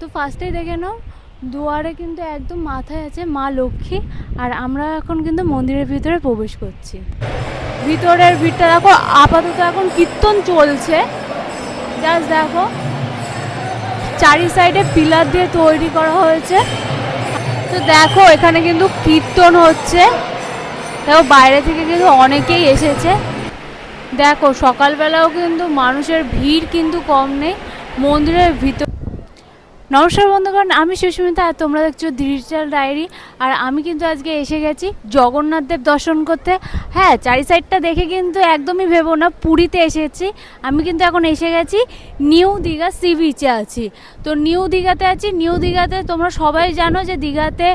তো ফার্স্টেই দেখে নাও, দুয়ারে কিন্তু একদম মাথায় আছে মা লক্ষ্মী, আর আমরা এখন কিন্তু মন্দিরের ভিতরে প্রবেশ করছি। ভিতরের ভিড়টা দেখো, আপাতত এখন কীর্তন চলছে। জাস্ট দেখো, চারি সাইডে পিলার দিয়ে তৈরি করা হয়েছে। তো দেখো, এখানে কিন্তু কীর্তন হচ্ছে। দেখো, বাইরে থেকে কিন্তু অনেকেই এসেছে। দেখো, সকালবেলাও কিন্তু মানুষের ভিড় কিন্তু কম নেই। মন্দিরের ভিতর নমস্কার বন্ধুগণ, আমি সুস্মিতা আর তোমরা দেখছ ডিজিটাল ডায়েরি আর আমি কিন্তু আজকে এসে গেছি জগন্নাথ দেব দর্শন করতে। হ্যাঁ চারি সাইডটা দেখে কিন্তু একদমই ভেবো না, পুরীতে এসেছি। আমি কিন্তু এখন এসে গেছি নিউ দীঘা সি বিচে আছি। তো নিউ দীঘাতে আছি, নিউ দীঘাতে তোমরা সবাই জানো যে দীঘাতে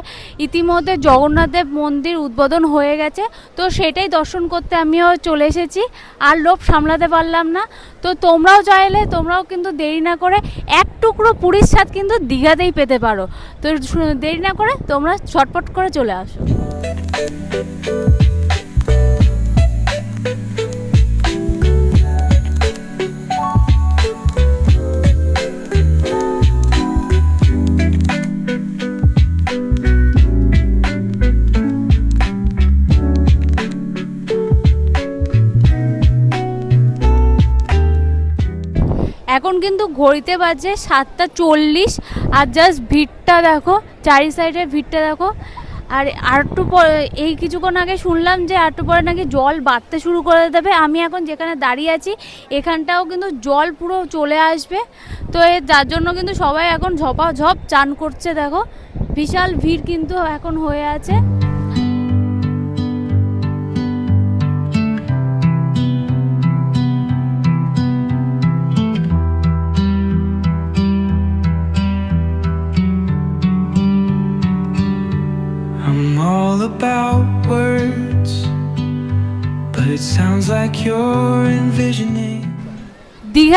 ইতিমধ্যে জগন্নাথ দেব মন্দির উদ্বোধন হয়ে গেছে। তো সেটাই দর্শন করতে আমিও চলে এসেছি। আর লোভ সামলাতে পারলাম না। তো তোমরাও চাইলে, তোমরাও কিন্তু দেরি না করে এক টুকরো পুরীর কিন্তু দীঘাতেই পেতে পারো। তো দেরি না করে তোমরা ছটপট করে চলে আসো। ঘড়িতে বাজে সাতটা চল্লিশ আর জাস্ট ভিড়টা দেখো, চারি সাইডের ভিড়টা দেখো। আর আরেকটু পরে, এই কিছুক্ষণ আগে শুনলাম যে আরেকটু পরে নাকি জল বাড়তে শুরু করে দেবে। আমি এখন যেখানে দাঁড়িয়ে আছি, এখানটাও কিন্তু জল পুরো চলে আসবে। তো যার জন্য কিন্তু সবাই এখন ঝপা ঝপ চান করছে, দেখো। বিশাল ভিড় কিন্তু এখন হয়ে আছে।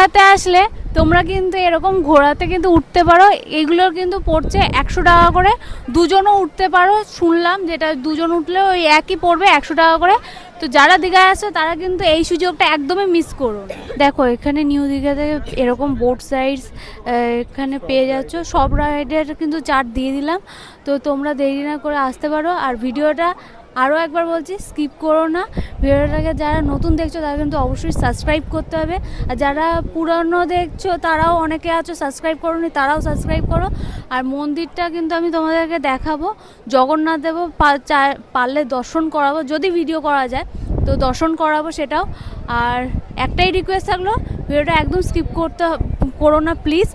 দীঘাতে আসলে তোমরা কিন্তু এরকম ঘোড়াতে কিন্তু উঠতে পারো। এগুলোর কিন্তু পড়ছে একশো টাকা করে। দুজনও উঠতে পারো, শুনলাম যেটা দুজন উঠলে ওই একই পড়বে একশো টাকা করে। তো যারা দীঘায় আসো তারা কিন্তু এই সুযোগটা একদমই মিস করো। দেখো, এখানে নিউ দীঘাতে এরকম বোট সাইডস এখানে পেয়ে যাচ্ছ। সব রাইডের কিন্তু চার্ট দিয়ে দিলাম। তো তোমরা দেরি না করে আসতে পারো। আর ভিডিওটা আরও একবার বলছি স্কিপ করো না। ভিডিওটাকে যারা নতুন দেখছ, তারা কিন্তু অবশ্যই সাবস্ক্রাইব করতে হবে। আর যারা পুরনো দেখছ, তারাও অনেকে আছো সাবস্ক্রাইব করোনি, তারাও সাবস্ক্রাইব করো। আর মন্দিরটা কিন্তু আমি তোমাদেরকে দেখাবো। জগন্নাথ দেব পারলে দর্শন করাবো, যদি ভিডিও করা যায়, তো দর্শন করাবো সেটাও। আর একটাই রিকোয়েস্ট থাকল, ভিডিওটা একদম স্কিপ করতে করো না প্লিজ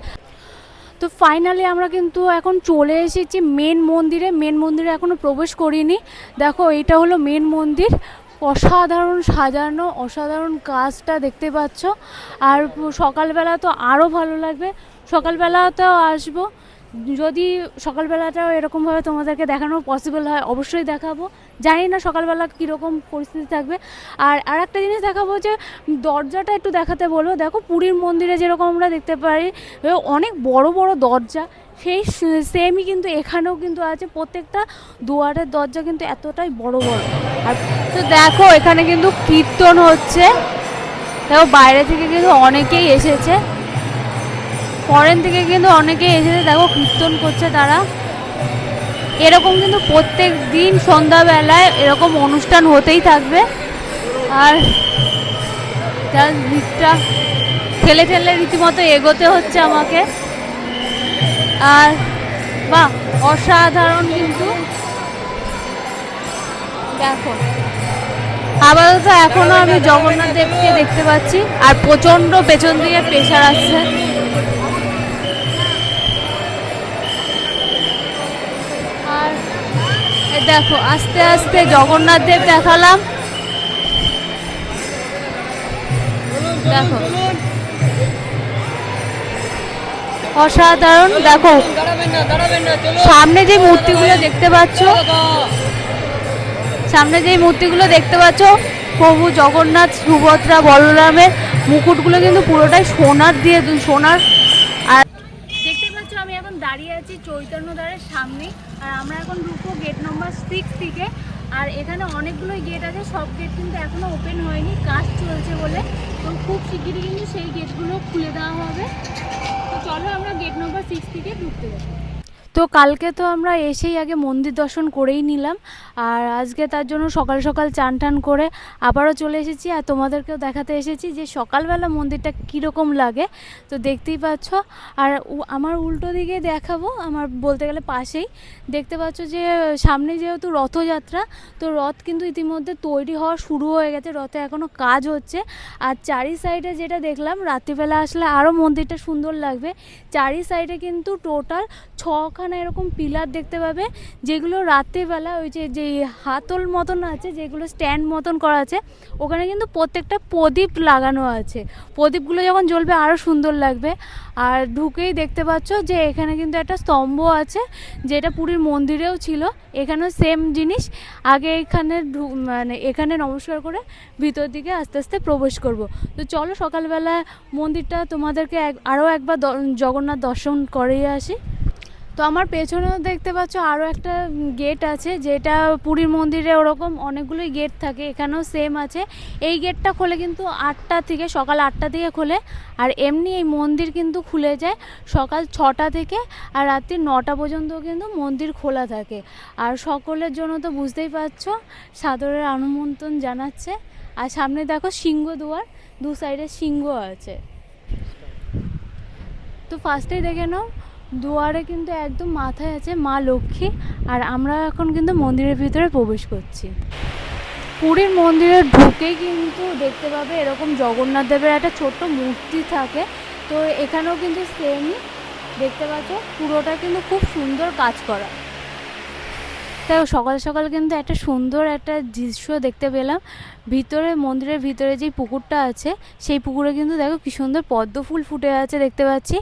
তো ফাইনালি আমরা কিন্তু এখন চলে এসেছি মেন মন্দিরে। মেন মন্দিরে এখনও প্রবেশ করিনি। দেখো এটা হলো মেন মন্দির। অসাধারণ সাজানো, অসাধারণ কাজটা দেখতে পাচ্ছ। আর সকালবেলা তো আরও ভালো লাগবে। সকালবেলা তো আসব। যদি সকালবেলাটাও এরকমভাবে তোমাদেরকে দেখানো পসিবল হয়, অবশ্যই দেখাবো। জানি না সকালবেলা কীরকম পরিস্থিতি থাকবে। আর আর একটা জিনিস দেখাবো যে, দরজাটা একটু দেখাতে বলব। দেখো পুরীর মন্দিরে যেরকম আমরা দেখতে পারি অনেক বড় বড় দরজা। সেই সেমই কিন্তু এখানেও কিন্তু আছে। প্রত্যেকটা দুয়ারের দরজা কিন্তু এতটাই বড় বড়। আর তো দেখো, এখানে কিন্তু কীর্তন হচ্ছে। দেখো বাইরে থেকে কিন্তু অনেকেই এসেছে। ফরেন থেকে কিন্তু অনেকেই এসেছে। দেখো কীর্তন করছে তারা। এরকম কিন্তু প্রত্যেক দিন সন্ধ্যাবেলায় এরকম অনুষ্ঠান হতেই থাকবে। আর যার ভিড়টা ঠেলে ঠেলে রীতিমতো এগোতে হচ্ছে আমাকে। আর বাহ, অসাধারণ কিন্তু। দেখো, আপাতত এখনও আমি জগন্নাথ দেবকে দেখতে পাচ্ছি। আর প্রচণ্ড পেছন দিকে প্রেশার আসছে আর এই দেখো, আস্তে আস্তে জগন্নাথ দেব দেখালাম। দেখো। অসাধারণ, দেখো। সামনে যে মূর্তিগুলো দেখতে পাচ্ছ, সামনে যে মূর্তিগুলো দেখতে পাচ্ছ, প্রভু জগন্নাথ, সুভদ্রা, বলরামের মুকুটগুলো কিন্তু পুরোটাই সোনার দিয়ে সোনার। আর দেখতে পাচ্ছ, আমি এখন দাঁড়িয়ে আছি চৈতন্য দ্বারের সামনে। আর আমরা এখন ঢুকবো গেট নম্বর সিক্স থেকে। আর এখানে অনেকগুলোই গেট আছে, সব গেট কিন্তু এখনও ওপেন হয়নি কাজ চলছে বলে। তো খুব শিগগিরই কিন্তু সেই গেটগুলো খুলে দেওয়া হবে। তো চলো আমরা গেট নম্বর সিক্স থেকে ঢুকতে দেবে তো কালকে তো আমরা এসেই আগে মন্দির দর্শন করেই নিলাম। আর আজকে তার জন্য সকাল সকাল চান টান করে আবারও চলে এসেছি। আর তোমাদেরকেও দেখাতে এসেছি যে সকালবেলা মন্দিরটা কীরকম লাগে। তো দেখতেই পাচ্ছ। আর আমার উল্টো দিকে দেখাবো। আমার বলতে গেলে পাশেই দেখতে পাচ্ছ যে সামনে যেহেতু রথযাত্রা, তো রথ কিন্তু ইতিমধ্যে তৈরি হওয়া শুরু হয়ে গেছে। রথে এখনও কাজ হচ্ছে। আর চারি সাইডে যেটা দেখলাম, রাত্রিবেলা আসলে আরও মন্দিরটা সুন্দর লাগবে। চারি সাইডে কিন্তু টোটাল ছখানা এরকম পিলার দেখতে পাবে, যেগুলো রাত্রিবেলা ওই যে যে হাতল মতন আছে, যেগুলো স্ট্যান্ড মতন করা আছে, ওখানে কিন্তু প্রত্যেকটা প্রদীপ লাগানো আছে। প্রদীপগুলো যখন জ্বলবে আরও সুন্দর লাগবে। আর ঢুকেই দেখতে পাচ্ছ যে, এখানে কিন্তু একটা স্তম্ভ আছে, যেটা পুরীর মন্দিরেও ছিল। এখানেও সেম জিনিস। আগে এখানে ঢু- মানে এখানে নমস্কার করে ভিতর দিকে আস্তে আস্তে প্রবেশ করব। তো চলো সকালবেলা মন্দিরটা তোমাদেরকে আরও একবার জগন্নাথ দর্শন করিয়ে আসি। তো আমার পেছনেও দেখতে পাচ্ছ আরও একটা গেট আছে, যেটা পুরীর মন্দিরে ওরকম অনেকগুলোই গেট থাকে, এখানেও সেম আছে। এই গেটটা খোলে কিন্তু আটটা থেকে, সকাল আটটা থেকে খোলে, আর এমনি এই মন্দির কিন্তু খুলে যায় সকাল ছটা থেকে, আর রাত্রি নটা পর্যন্ত কিন্তু মন্দির খোলা থাকে। আর সকলের জন্য তো বুঝতেই পারছ, সাদরের অনুমন্ত্রণ জানাচ্ছে। আর সামনে দেখো সিংহ দুয়ার, দু সাইডে সিংহ আছে। তো ফার্স্টেই দেখে নাও দুয়ারে কিন্তু একদম মাথায় আছে মা লক্ষ্মী, আর আমরা এখন কিন্তু মন্দিরের ভিতরে প্রবেশ করছি। পুরীর মন্দিরে ঢুকে কিন্তু দেখতে পাবে এরকম জগন্নাথ দেবের একটা ছোট্ট মূর্তি থাকে। তো এখানেও কিন্তু সেমই দেখতে পাচ্ছ? পুরোটা কিন্তু খুব সুন্দর কাজ করা। দেখো সকাল সকাল কিন্তু একটা সুন্দর একটা দৃশ্য দেখতে পেলাম। ভিতরে, মন্দিরের ভিতরে যেই পুকুরটা আছে, সেই পুকুরে কিন্তু দেখো কি সুন্দর পদ্ম ফুল ফুটে আছে দেখতে পাচ্ছি।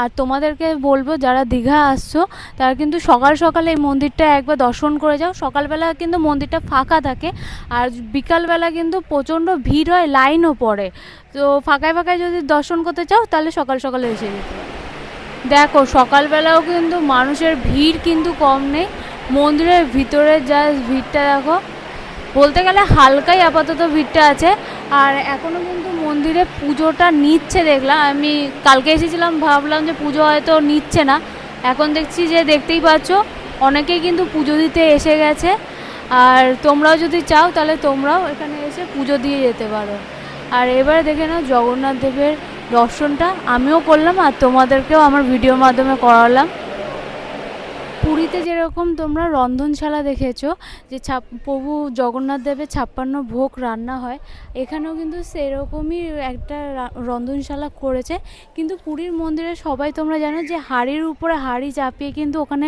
আর তোমাদেরকে বলব, যারা দীঘা আসছো, তারা কিন্তু সকাল সকালে এই মন্দিরটা একবার দর্শন করে যাও। সকালবেলা কিন্তু মন্দিরটা ফাঁকা থাকে, আর বিকালবেলা কিন্তু প্রচণ্ড ভিড় হয়, লাইনও পড়ে। তো ফাঁকায় ফাঁকায় যদি দর্শন করতে চাও, তাহলে সকাল সকালে এসে যেতে দেখো, সকালবেলাও কিন্তু মানুষের ভিড় কিন্তু কম নেই মন্দিরের ভিতরে যা ভিড়টা দেখো। বলতে গেলে হালকাই আপাতত ভিড়টা আছে। আর এখনও কিন্তু মন্দিরে পুজোটা নিচ্ছে দেখলাম। আমি কালকে এসেছিলাম, ভাবলাম যে পুজো হয়তো নিচ্ছে না। এখন দেখছি যে দেখতেই পাচ্ছ, অনেকেই কিন্তু পুজো দিতে এসে গেছে। আর তোমরাও যদি চাও, তাহলে তোমরাও এখানে এসে পুজো দিয়ে যেতে পারো। আর এবারে দেখে নাও জগন্নাথ দেবের দর্শনটা। আমিও করলাম আর তোমাদেরকেও আমার ভিডিওর মাধ্যমে করালাম। পুরীতে যেরকম তোমরা রন্ধনশালা দেখেছ, যে ছাপ, প্রভু জগন্নাথ দেবের ছাপ্পান্ন ভোগ রান্না হয়, এখানেও কিন্তু সেরকমই একটা রন্ধনশালা করেছে। কিন্তু পুরীর মন্দিরে সবাই তোমরা জানো যে হাঁড়ির উপরে হাঁড়ি চাপিয়ে কিন্তু ওখানে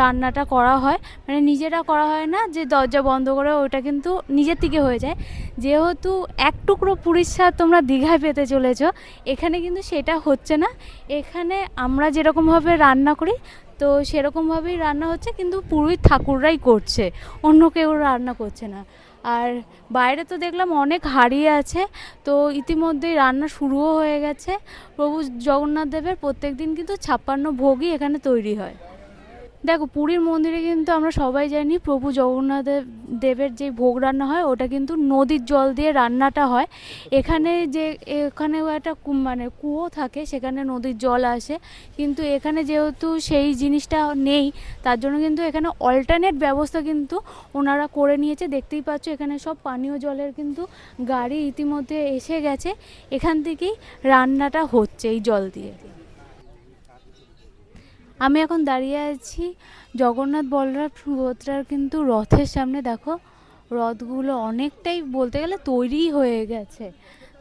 রান্নাটা করা হয়। মানে নিজেরা করা হয় না যে দরজা বন্ধ করে ওইটা কিন্তু নিজের থেকে হয়ে যায়। যেহেতু এক টুকরো পুরীর স্বাদ তোমরা দীঘায় পেতে চলেছো, এখানে কিন্তু সেটা হচ্ছে না। এখানে আমরা যেরকমভাবে রান্না করি তো সেরকমভাবেই রান্না হচ্ছে, কিন্তু পুরোহিত ঠাকুররাই করছে, অন্য কেউ রান্না করছে না। আর বাইরে তো দেখলাম অনেক হারিয়ে আছে, তো ইতিমধ্যেই রান্না শুরুও হয়ে গেছে। প্রভু জগন্নাথ দেবের প্রত্যেক দিন কিন্তু ছাপ্পান্ন ভোগই এখানে তৈরি হয়। দেখো, পুরীর মন্দিরে কিন্তু আমরা সবাই জানি প্রভু জগন্নাথ দেব- দেবের যে ভোগ রান্না হয়, ওটা কিন্তু নদীর জল দিয়ে রান্নাটা হয়। এখানে যে এখানে একটা মানে কুয়ো থাকে, সেখানে নদীর জল আসে। কিন্তু এখানে যেহেতু সেই জিনিসটা নেই, তার জন্য কিন্তু এখানে অল্টারনেট ব্যবস্থা কিন্তু ওনারা করে নিয়েছে। দেখতেই পাচ্ছ, এখানে সব পানীয় জলের কিন্তু গাড়ি ইতিমধ্যে এসে গেছে। এখান থেকেই রান্নাটা হচ্ছে এই জল দিয়ে। আমি এখন দাঁড়িয়ে আছি জগন্নাথ বলরাম সুভদ্রার কিন্তু রথের সামনে। দেখো, রথগুলো অনেকটাই বলতে গেলে তৈরিই হয়ে গেছে।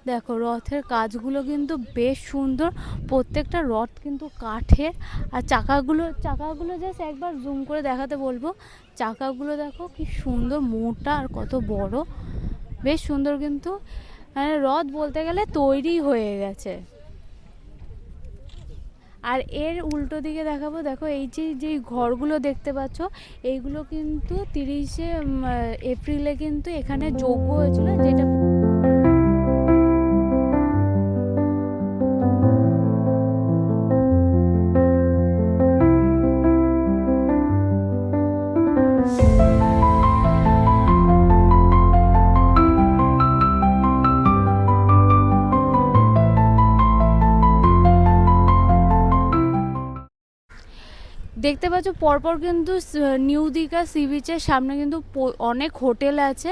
দেখো, রথের কাজগুলো কিন্তু বেশ সুন্দর। প্রত্যেকটা রথ কিন্তু কাঠের। আর চাকাগুলো চাকাগুলো জাস্ট একবার জুম করে দেখাতে বলব। চাকাগুলো দেখো কি সুন্দর, মোটা আর কত বড়। বেশ সুন্দর কিন্তু। মানে রথ বলতে গেলে তৈরি হয়ে গেছে। আর এর উল্টো দিকে দেখাবো, দেখো এই যে যে ঘরগুলো দেখতে পাচ্ছ, এইগুলো কিন্তু তিরিশে এপ্রিলে কিন্তু এখানে যোগ্য হয়েছিল, যেটা দেখতে পাচ্ছ, পরপর কিন্তু নিউ দীঘা সি বিচের সামনে কিন্তু অনেক হোটেল আছে।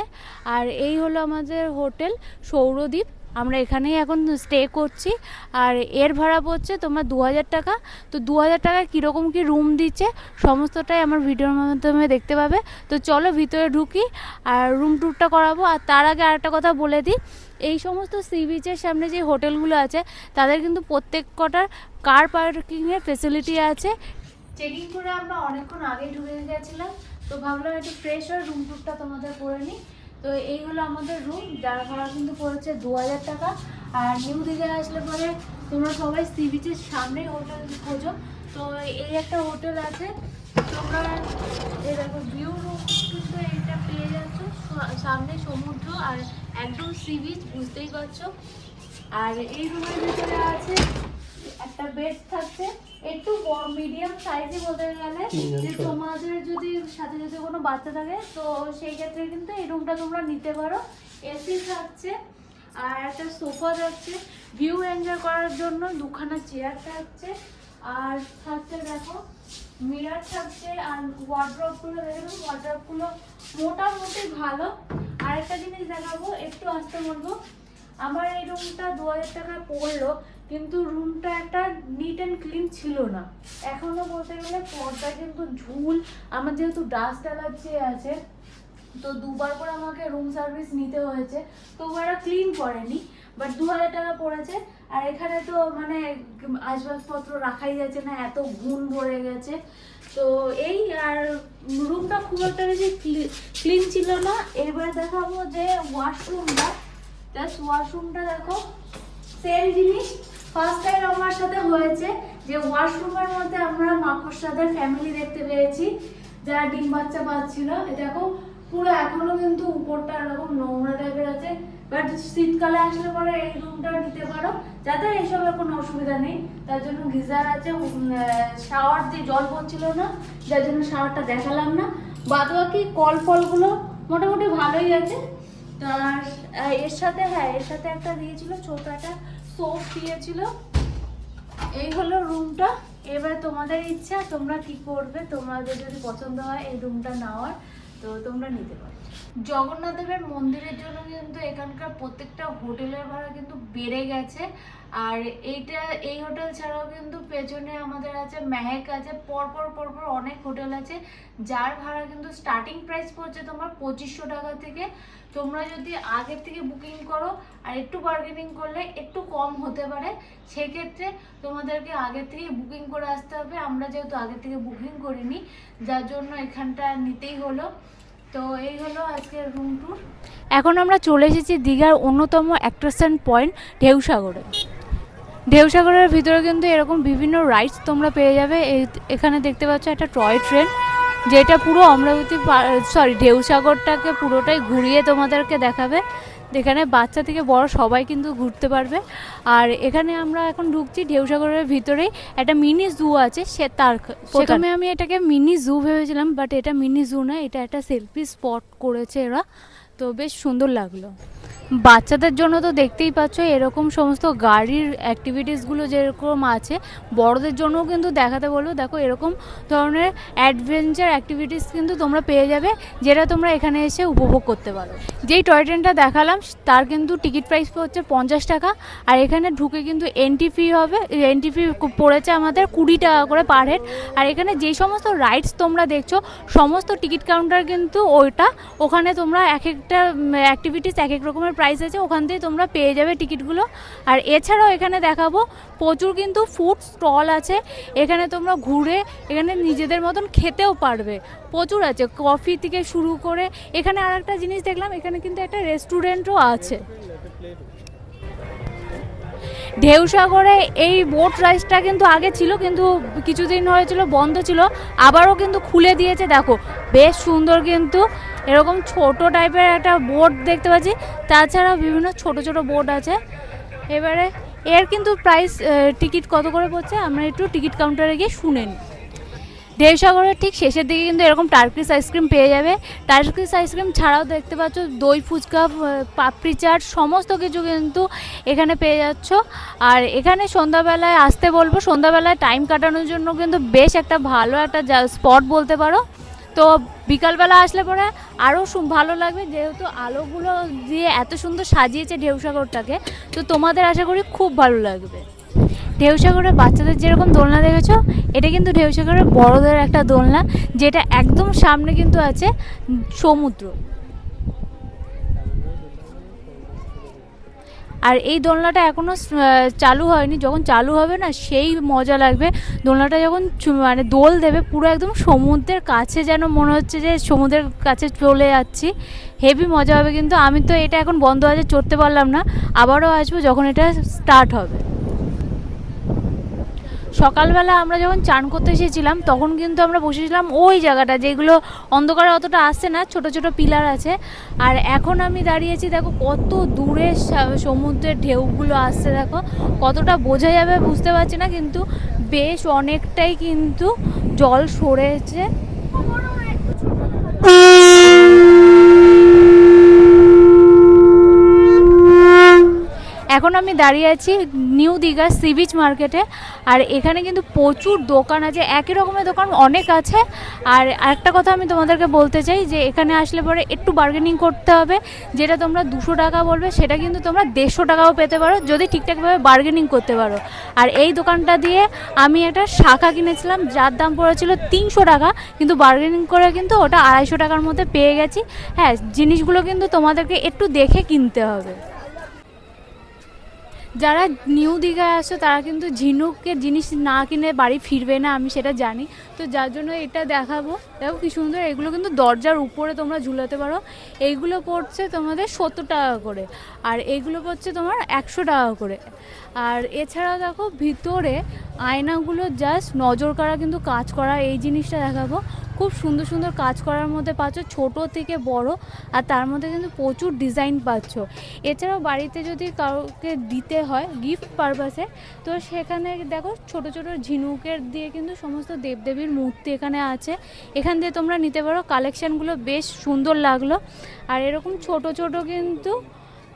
আর এই হলো আমাদের হোটেল সৌরদ্বীপ আমরা এখানেই এখন স্টে করছি। আর এর ভাড়া পড়ছে তোমার দু হাজার টাকা। তো দু হাজার টাকা কীরকম কী রুম দিচ্ছে, সমস্তটাই আমার ভিডিওর মাধ্যমে দেখতে পাবে। তো চলো ভিতরে ঢুকি আর রুম ট্যুরটা করাবো। আর তার আগে আরেকটা কথা বলে দিই, এই সমস্ত সি বিচের সামনে যে হোটেলগুলো আছে, তাদের কিন্তু প্রত্যেক কটার কার পার্কিংয়ের ফেসিলিটি আছে। চেকিং করে আমরা অনেকক্ষণ আগেই ঢুকে গেছিলাম, তো ভাবলাম একটু ফ্রেশ হয়ে রুম টুরটা তোমাদের করে নিই। তো এই হলো আমাদের রুম যার ভাড়া কিন্তু পড়েছে দু হাজার টাকা। আর নিউ দীঘায় আসলে পরে তোমরা সবাই সি বিচের সামনেই হোটেল খোঁজো। তো এই একটা হোটেল আছে, তোমরা এই দেখো ভিউ রুম কিন্তু এইটা পেয়ে যাচ্ছ সামনে সমুদ্র আর একদম সি বিচ বুঝতেই পারছ। আর এই রুমের ভিতরে আছে একটা বেড থাকছে। একটু মিডিয়াম সাইজে বলতে গেলে যে তোমাদের যদি সাথে যদি কোনো বাচ্চা থাকে তো সেই ক্ষেত্রে কিন্তু এই রুমটা তোমরা নিতে পারো। এসি থাকছে আর একটা সোফা থাকছে। ভিউ এনজয় করার জন্য দুখানা চেয়ার থাকছে আর থাকছে দেখো মিরার থাকছে আর ওয়ার্ড্রপগুলো দেখো ওয়ার্ড্রপগুলো মোটামুটি ভালো। আর একটা জিনিস দেখাবো একটু আসতে বলব। আমার এই রুমটা দু হাজার টাকা পড়ল। কিন্তু রুমটা একটা নিট অ্যান্ড ক্লিন ছিল না। এখনও বলতে গেলে পর্দা কিন্তু ঝুল, আমার যেহেতু ডাস্ট অ্যালার্জি আছে, তো দুবার করে আমাকে রুম সার্ভিস নিতে হয়েছে তো ওরা ক্লিন করেনি বাট দু হাজার টাকা পড়েছে, আর এখানে তো মানে আসবাবপত্র রাখাই যাচ্ছে না, এত গুণ ভরে গেছে। তো এই আর রুমটা খুব একটা বেশি ক্লিন ছিল না। এবার দেখাবো যে ওয়াশরুমটা জাস্ট ওয়াশরুমটা দেখো সেম জিনিস ফার্স্ট টাইম আমার সাথে হয়েছে যে ওয়াশরুমের মধ্যে আমরা মাকড়সাদের ফ্যামিলি দেখতে পেয়েছি, যারা ডিম বাচ্চা পাচ্ছিল। দেখো, পুরো এখনও কিন্তু উপরটা এরকম নোংরা টাইপের আছে বাট শীতকালে আসলে পরে এই রুমটা নিতে পারো, যাতে এইসবের কোনো অসুবিধা নেই। তার জন্য গিজার আছে শাওয়ার দিয়ে জল পড়ছিল না, যার জন্য শাওয়ারটা দেখালাম না। বাদ বাকি কল ফলগুলো মোটামুটি ভালোই আছে। তার এর সাথে হ্যাঁ এর সাথে একটা দিয়েছিল ছোট একটা সোপ দিয়েছিল। এই হলো রুমটা এবার তোমাদের ইচ্ছা, তোমরা কি করবে? তোমাদের যদি পছন্দ হয় এই রুমটা নেওয়ার তো তোমরা নিতে পারো। জগন্নাথ দেবের মন্দিরের জন্য কিন্তু এখানকার প্রত্যেকটা হোটেলের ভাড়া কিন্তু বেড়ে গেছে। আর এইটা, এই হোটেল ছাড়াও কিন্তু পেছনে আমাদের আছে মেহেক আছে, পরপর পরপর অনেক হোটেল আছে, যার ভাড়া কিন্তু স্টার্টিং প্রাইস পড়ছে তোমার পঁচিশশো টাকা থেকে। তোমরা যদি আগের থেকে বুকিং করো আর একটু বার্গেনিং করলে একটু কম হতে পারে, সেক্ষেত্রে তোমাদেরকে আগের থেকে বুকিং করে আসতে হবে। আমরা যেহেতু আগের থেকে বুকিং করিনি, যার জন্য এখানটা নিতেই হলো। তো এই হলো আজকের রুম ট্যুর এখন আমরা চলে এসেছি দীঘার অন্যতম অ্যাট্রাকশন পয়েন্ট ঢেউসাগরে। ঢেউসাগরের ভিতরে কিন্তু এরকম বিভিন্ন রাইডস তোমরা পেয়ে যাবে। এখানে দেখতে পাচ্ছ একটা টয় ট্রেন যেটা পুরো অমরাবতী সরি ঢেউসাগরটাকে পুরোটাই ঘুরিয়ে তোমাদেরকে দেখাবে। এখানে বাচ্চা থেকে বড় সবাই কিন্তু ঘুরতে পারবে। আর এখানে আমরা এখন ঢুকছি ঢেউসাগরের ভিতরেই। একটা মিনি জু আছে সে তার প্রথমে আমি এটাকে মিনি জু ভেবেছিলাম বাট এটা মিনি জু না এটা একটা সেলফি স্পট করেছে এরা। তো বেশ সুন্দর লাগল। বাচ্চাদের জন্য তো দেখতেই পাচ্ছ, এরকম সমস্ত গাড়ির অ্যাক্টিভিটিসগুলো যেরকম আছে, বড়দের জন্যও কিন্তু দেখাতে বলব। দেখো, এরকম ধরনের অ্যাডভেঞ্চার অ্যাক্টিভিটিস কিন্তু তোমরা পেয়ে যাবে, যেটা তোমরা এখানে এসে উপভোগ করতে পারো। যেই টয় ট্রেনটা দেখালাম, তার কিন্তু টিকিট প্রাইস হচ্ছে পঞ্চাশ টাকা, আর এখানে ঢুকে কিন্তু এন্ট্রি ফি হবে এন্ট্রি ফি পড়েছে আমাদের কুড়ি টাকা করে পার হেড আর এখানে যেই সমস্ত রাইডস তোমরা দেখছ, সমস্ত টিকিট কাউন্টার কিন্তু ওইটা, ওখানে তোমরা এক একটা অ্যাক্টিভিটিস এক এক রকমের প্রাইস আছে, ওখান থেকে তোমরা পেয়ে যাবে টিকিটগুলো আর এছাড়াও এখানে দেখাবো, প্রচুর কিন্তু ফুড স্টল আছে, এখানে তোমরা ঘুরে এখানে নিজেদের মতন খেতেও পারবে, প্রচুর আছে কফি থেকে শুরু করে, এখানে আর একটা জিনিস দেখলাম, এখানে কিন্তু একটা রেস্টুরেন্টও আছে। ঢেউসাগরে এই বোট রাইডসটা কিন্তু আগে ছিল, কিন্তু কিছুদিন হয়েছিল, বন্ধ ছিল, আবারও কিন্তু খুলে দিয়েছে, দেখো, বেশ সুন্দর কিন্তু এরকম ছোট টাইপের একটা বোর্ড দেখতে পাচ্ছি। তাছাড়া বিভিন্ন ছোট ছোট বোর্ড আছে। এবারে এর কিন্তু প্রাইস টিকিট কত করে পড়ছে? আমরা একটু টিকিট কাউন্টারে গিয়ে শুনে নিই। ঢেউসাগরের ঠিক শেষের দিকে কিন্তু এরকম টার্কিস আইসক্রিম পেয়ে যাবে। টার্কিস আইসক্রিম ছাড়াও দেখতে পাচ্ছ, দই, ফুচকা পাপড়ি চাট, সমস্ত কিছু কিন্তু এখানে পেয়ে যাচ্ছ। আর এখানে সন্ধ্যাবেলায়, আসতে বলব, সন্ধ্যাবেলায় টাইম কাটানোর জন্য কিন্তু বেশ একটা ভালো একটা স্পট বলতে পারো। তো বিকালবেলা আসলে পরে আরও ভালো লাগবে যেহেতু আলোগুলো দিয়ে এত সুন্দর সাজিয়েছে ঢেউসাগরটাকে তো তোমাদের আশা করি খুব ভালো লাগবে। ঢেউসাগরে বাচ্চাদের যেরকম দোলনা দেখেছ, এটা কিন্তু ঢেউসাগরের বড়দের একটা দোলনা, যেটা একদম সামনে কিন্তু আছে সমুদ্র। আর এই দোলনাটা এখনও চালু হয়নি। যখন চালু হবে না, সেই মজা লাগবে। দোলনাটা যখন মানে দোল দেবে, পুরো একদম সমুদ্রের কাছে যেন মনে হচ্ছে যে সমুদ্রের কাছে চলে যাচ্ছি। হেভি মজা হবে কিন্তু। আমি তো এটা এখন বন্ধ আছে, চড়তে পারলাম না। আবারও আসব যখন এটা স্টার্ট হবে। সকালবেলা আমরা যখন চান করতে এসেছিলাম, তখন কিন্তু আমরা বসেছিলাম ওই জায়গাটা যেগুলো অন্ধকারে অতটা আসছে না, ছোট ছোট পিলার আছে। আর এখন আমি দাঁড়িয়েছি দেখো কত দূরে সমুদ্রের ঢেউগুলো আসছে, দেখো। কতটা বোঝা যাবে বুঝতে পারছি না, কিন্তু বেশ অনেকটাই কিন্তু জল সরেছে। এখন আমি দাঁড়িয়ে আছি নিউ দীঘা সি বিচ মার্কেটে, আর এখানে কিন্তু প্রচুর দোকান আছে, একই রকমের দোকান অনেক আছে। আর আরেকটা কথা আমি তোমাদেরকে বলতে চাই যে, এখানে আসলে পরে একটু বার্গেনিং করতে হবে, যেটা তোমরা দুশো টাকা বলবে, সেটা কিন্তু তোমরা দেড়শো টাকাও পেতে পারো, যদি ঠিকঠাকভাবে বার্গেনিং করতে পারো। আর এই দোকানটা দিয়ে আমি একটা শাখা কিনেছিলাম, যার দাম পড়েছিল তিনশো টাকা, কিন্তু বার্গেনিং করে কিন্তু ওটা আড়াইশো টাকার মধ্যে পেয়ে গেছি। হ্যাঁ জিনিসগুলো কিন্তু তোমাদেরকে একটু দেখে কিনতে হবে। যারা নিউ দীঘায় আসো, তারা কিন্তু ঝিনুকের জিনিস না কিনে বাড়ি ফিরবে না, আমি সেটা জানি। তো যার জন্য এটা দেখাবো। দেখো কি সুন্দর, এগুলো কিন্তু দরজার উপরে তোমরা ঝুলাতে পারো। এইগুলো পড়ছে তোমাদের সত্তর টাকা করে, আর এইগুলো পড়ছে তোমার একশো টাকা করে। আর এছাড়া দেখো ভিতরে আয়নাগুলো জাস্ট নজর করা কিন্তু কাজ করা, এই জিনিসটা দেখাবো। খুব সুন্দর সুন্দর কাজ করার মধ্যে পাচ্ছ, ছোট থেকে বড়, আর তার মধ্যে কিন্তু প্রচুর ডিজাইন পাচ্ছ। এছাড়াও বাড়িতে যদি কাউকে দিতে হয় গিফট পারপাসে তো সেখানে দেখো ছোট ছোট ঝিনুকের দিয়ে কিন্তু সমস্ত দেবদেবীর মূর্তি এখানে আছে। এখান দিয়ে তোমরা নিতে পারো কালেকশানগুলো বেশ সুন্দর লাগল। আর এরকম ছোট ছোট কিন্তু,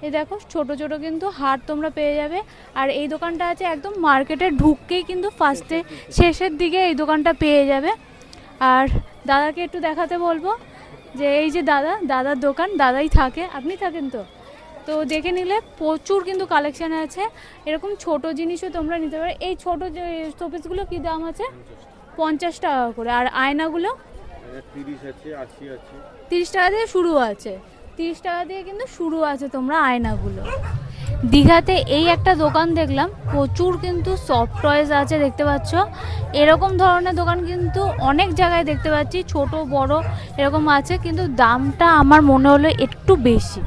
এই দেখো ছোট ছোট কিন্তু হার তোমরা পেয়ে যাবে। আর এই দোকানটা আছে একদম মার্কেটে ঢুককেই কিন্তু ফার্স্টে শেষের দিকে এই দোকানটা পেয়ে যাবে। আর দাদাকে একটু দেখাতে বলব যে এই যে দাদা দাদার দোকান দাদাই থাকে আপনি থাকেন তো? তো দেখে নিলে প্রচুর কিন্তু কালেকশান আছে। এরকম ছোট জিনিসও তোমরা নিতে পারো। এই ছোট যে শোপিসগুলো কী দাম আছে? পঞ্চাশ টাকা করে। আর আয়নাগুলো? তিরিশ টাকা দিয়ে শুরু আছে। তিরিশ টাকা দিয়ে কিন্তু শুরু আছে তোমরা আয়নাগুলো। দীঘাতে এই একটা দোকান দেখলাম, প্রচুর কিন্তু সফট টয়েস আছে দেখতে পাচ্ছ। এরকম ধরনের দোকান কিন্তু অনেক জায়গায় দেখতে পাচ্ছি, ছোট, বড় এরকম আছে, কিন্তু দামটা আমার মনে হলো একটু বেশি।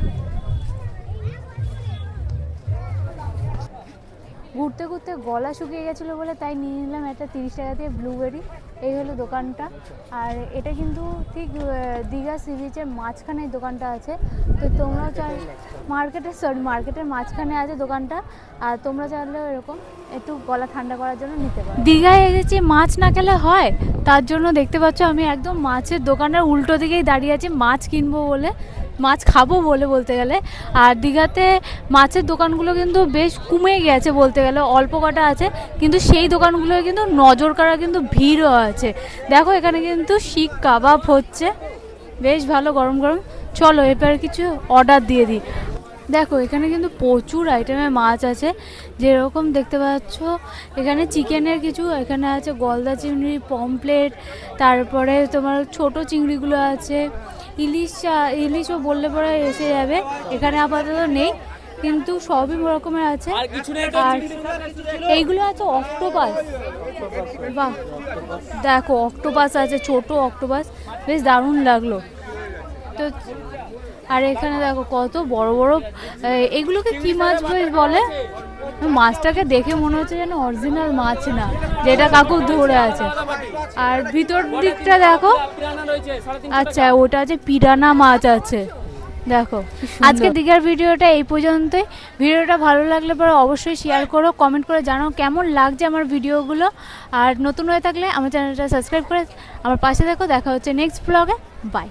ঘুরতে ঘুরতে গলা শুকিয়ে গেছিল বলে তাই নিয়ে নিলাম একটা তিরিশ টাকা দিয়ে ব্লুবেরি এই হলো দোকানটা। আর এটা কিন্তু ঠিক দীঘা সি বিচের মাঝখানে দোকানটা আছে। তো তোমরা চাই, মার্কেটের সরি মার্কেটের মাঝখানে আছে দোকানটা। আর তোমরা চাইলেও এরকম একটু গলা ঠান্ডা করার জন্য নিতে পারো। দীঘায় এসেছি মাছ না খেলে হয়, তার জন্য দেখতে পাচ্ছ আমি একদম মাছের দোকানের উল্টো দিকেই দাঁড়িয়ে আছি, মাছ কিনবো বলে। মাছ খাব বলে বলতে গেলে। আর দীঘাতে মাছের দোকানগুলো কিন্তু বেশ কমে গেছে বলতে গেলে, অল্প কটা আছে। কিন্তু সেই দোকানগুলো কিন্তু নজর কাড়া কিন্তু ভিড়ও আছে। দেখো এখানে কিন্তু শিক কাবাব হচ্ছে। বেশ ভালো গরম গরম। চলো এবার কিছু অর্ডার দিয়ে দিই। দেখো এখানে কিন্তু প্রচুর আইটেমের মাছ আছে। যেরকম দেখতে পাচ্ছ এখানে চিকেনের কিছু এখানে আছে গলদা চিংড়ি পমপ্লেট তারপরে তোমার ছোট চিংড়িগুলো আছে। ইলিশ ইলিশও বললে পরে এসে যাবে এখানে আপাতত নেই কিন্তু সবই রকমের আছে। আর এইগুলো আছে অক্টোপাস বাহ দেখো অক্টোপাস আছে ছোট অক্টোপাস বেশ দারুণ লাগল। তো আর এখানে দেখো কত বড় বড় এগুলোকে কি মাছ বলে মাছটাকে দেখে মনে হচ্ছে যেন অরিজিনাল মাছ না যেটা কাকু ধরে আছে। আর ভিতর দিকটা দেখো আচ্ছা ওটা আছে পিরানা মাছ আছে। দেখো। আজকে দীঘার ভিডিওটা এই পর্যন্তই। ভিডিওটা ভালো লাগলে পরে অবশ্যই শেয়ার করো কমেন্ট করে জানাও কেমন লাগছে আমার ভিডিওগুলো। আর নতুন হয়ে থাকলে আমার চ্যানেলটা সাবস্ক্রাইব করে আমার পাশে দেখো দেখা হচ্ছে নেক্সট ব্লগে বাই